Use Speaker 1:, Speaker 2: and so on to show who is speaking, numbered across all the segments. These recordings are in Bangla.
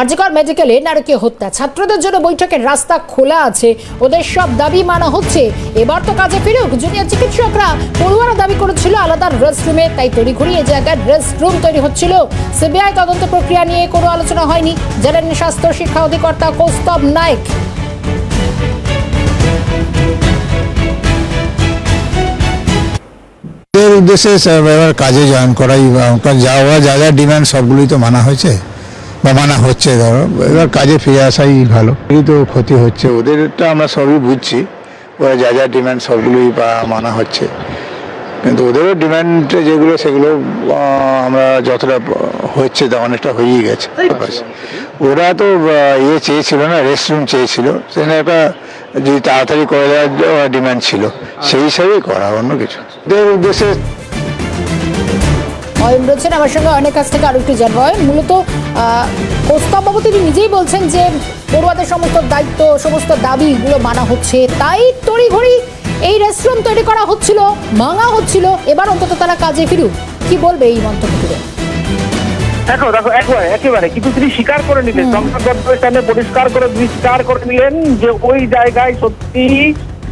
Speaker 1: আরজিকর মেডিকেলে নারকীয় হত্যা। ছাত্রদের জন্য বৈঠকের রাস্তা খোলা আছে। ওদের সব দাবি মানা হচ্ছে। এবার তো কাজে ফিরুক। জুনিয়র চিকিৎসকরা পড়ুয়ারা দাবি করেছিল আলাদা রেস্টরুমে, তাই তড়িঘড়ি এ জায়গায় রেস্টরুম তৈরি হচ্ছিল, সিবিআই তদন্ত প্রক্রিয়া নিয়ে কোনো আলোচনা হয়নি। জানান স্বাস্থ্য শিক্ষা অধিকর্তা কৌস্তব নায়ক।
Speaker 2: উদ্দেশ্যে স্যার, এবার কাজে জয়েন করাই বা, কারণ যা যা যা ডিমান্ড, সবগুলোই তো মানা হয়েছে। বা মানা হচ্ছে ধরো। এবার কাজে ফিরে আসাই ভালো। এই তো ক্ষতি হচ্ছে। ওদেরটা আমরা সবই বুঝছি। ওরা যা যা ডিমান্ড সবগুলোই বা মানা হচ্ছে। কিন্তু ওদেরও ডিমান্ড যেগুলো সেগুলো আমরা যতটা হচ্ছে তা অনেকটা হয়েই গেছে। ওরা তো ইয়ে চেয়েছিল না রেস্টরুম চেয়েছিল। সেখানে একটা যদি তাড়াতাড়ি করে দেওয়ার ডিমান্ড ছিল। সেই হিসাবেই করা অন্য কিছু। ওদের উদ্দেশ্যে
Speaker 1: অয়ন রয়েছেন। আমার সঙ্গে অনেক কাছ থেকে আরও একটু জানব। অয়ন মূলত কৌস্তববাবু তিনি নিজেই বলছেন যে পড়ুয়াদের সমস্ত দায়িত্ব সমস্ত দাবিগুলো মানা হচ্ছে। তাই তড়িঘড়ি এই রেস্টুরেন্ট তৈরি করা হচ্ছিল ভাঙা হচ্ছিল। এবার অন্তত তারা কাজে ফিরুক। কি বলবে এই মন্তব্য করে
Speaker 3: দেখো দেখো একবারে একেবারে। কিন্তু তিনি স্বীকার করে নিলেন সামনে পরিষ্কার করে তিনি স্বীকার করে নিলেন যে ওই জায়গায় সত্যি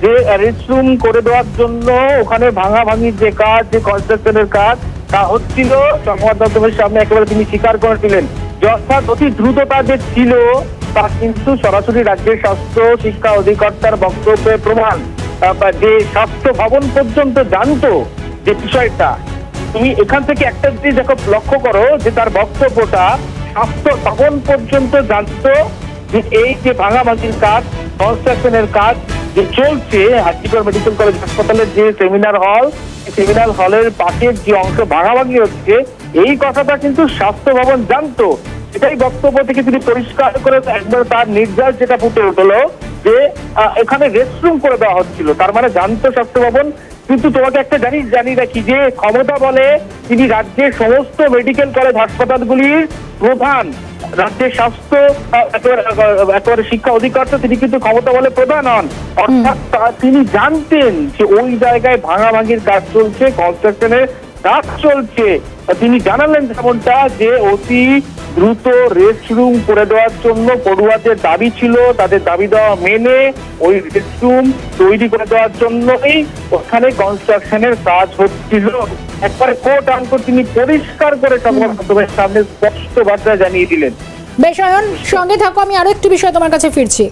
Speaker 3: যে রেস্টরুম করে দেওয়ার জন্য ওখানে ভাঙা ভাঙির যে কাজ যে কনস্ট্রাকশনের কাজ তা হচ্ছিল সংবাদ মাধ্যমের সামনে একেবারে তিনি স্বীকার করে নিলেন যে অর্থাৎ অতি দ্রুততা যে ছিল, তা কিন্তু সরাসরি রাজ্যের স্বাস্থ্য, শিক্ষা অধিকর্তার বক্তব্যের প্রমাণ। যে স্বাস্থ্য ভবন পর্যন্ত জানতো যে বিষয়টা, তুমি এখান থেকে একটা জিনিস দেখো, লক্ষ্য করো যে তার বক্তব্যটা স্বাস্থ্য ভবন পর্যন্ত জানতো যে এই যে ভাঙাভাঙির কাজ কনস্ট্রাকশনের কাজ যে চলছে হাজিগড় মেডিকেল কলেজ হাসপাতালের যে সেমিনার হল সেমিনার হলের পাশের যে অংশ ভাঙাভাঙি হচ্ছে, এই কথাটা কিন্তু স্বাস্থ্য ভবন জানতো। এটাই বক্তব্য থেকে তিনি পরিষ্কার করে একবার তার নির্যাস যেটা ফুটে উঠল যে এখানে রেস্টরুম করে দেওয়া হচ্ছিল। তার মানে জানতো স্বাস্থ্য ভবন। কিন্তু তোমাকে একটা জানিস জানি রাখি যে, ক্ষমতা বলে তিনি রাজ্যের সমস্ত মেডিকেল কলেজ হাসপাতালগুলির প্রধান। রাজ্যের স্বাস্থ্য একেবারে শিক্ষা অধিকর্তা তিনি কিন্তু ক্ষমতা বলে প্রধান হন। অর্থাৎ তিনি জানতেন যে ওই জায়গায় ভাঙাভাঙির কাজ চলছে কনস্ট্রাকশনের কাজ চলছে। তিনি জানালেন যেমনটা যে অতি দ্রুত রেস্টরুম করে দেওয়ার জন্য পড়ুয়াদের দাবি ছিল তাদের দাবি দেওয়া মেনে ওই রেস্টরুম তৈরি করে দেওয়ার জন্যই ওখানে কনস্ট্রাকশনের কাজ হচ্ছিল। একবারে কোট আনকো তিনি পরিষ্কার করে সংবাদমাধ্যমের সামনে স্পষ্ট বার্তা জানিয়ে দিলেন।
Speaker 1: বেশ সঙ্গে থাকো আমি আরও একটু বিষয় তোমার কাছে ফিরছি।